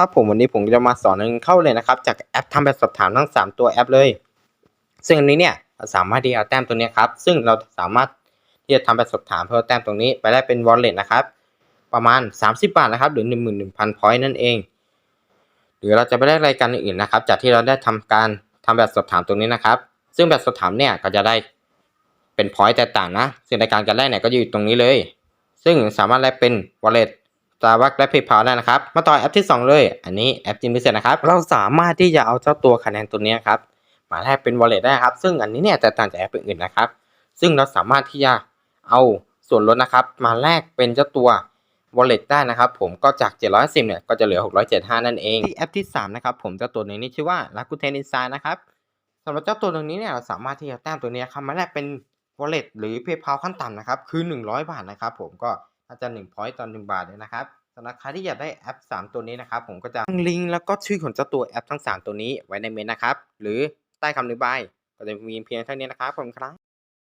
ครับผมวันนี้ผมจะมาสอนนึงเข้าเลยนะครับจากแอปทำแบบสอบถามทั้ง 3 ตัวแอปเลย ซึ่งอันนี้เนี่ยสามารถที่จะเอาแต้มตัวนี้ครับซึ่งเราสามารถที่จะทำแบบสอบถามเพื่อแต้มตรงนี้ไปได้เป็น wallet นะครับประมาณ 30 บาทนะครับหรือ 11,000 point นั่นเอง หรือเราจะไปได้รายการอื่นๆนะครับ จากที่เราได้ทำการทำแบบสอบถามตรงนี้นะครับ ซึ่งแบบสอบถามเนี่ยก็จะได้เป็น point แตกต่างนะ ซึ่งรายการการแรกเนี่ยก็อยู่ตรงนี้เลย ซึ่งสามารถแลกเป็น wallet สตาร์บัคและเพย์พาได้นะครับ มาต่อแอปที่ 2 เลย อันนี้แอปจิมพิเศษนะครับ เราสามารถที่จะเอาเจ้าตัวคะแนนตัวนี้ครับ มาแลกเป็น wallet ได้ครับ ซึ่งอันนี้เนี่ยแตกต่างจากแอปอื่นๆนะครับ ซึ่งเราสามารถที่จะเอาส่วนลดนะครับ มาแลกเป็นเจ้าตัว wallet ได้นะครับ ผมก็จาก 710เนี่ยก็จะเหลือ 675 นั่นเอง ที่แอปที่ 3 นะครับ ผมเจ้าตัวนี้ชื่อว่า Rakuten Insight นะครับสำหรับเจ้าตัวตรงนี้เนี่ยเราสามารถที่จะแต้มตัวนี้ครับมาแลกเป็น wallet หรือ PayPal ขั้นต่ำนะครับ คือ 100 บาทนะครับ ผมก็ อาจะ1 point ต่อ1บาทเลยนะครับสำหรับใครที่อยากได้แอป 3 ตัวนี้นะครับ ผมก็จะตั้งลิงก์แล้วก็ชื่อของเจ้าตัวแอปทั้ง 3 ตัวนี้ไว้ในเมนนะครับ หรือใต้คำอธิบายก็จะมีเพียงเท่านี้นะครับผมครับ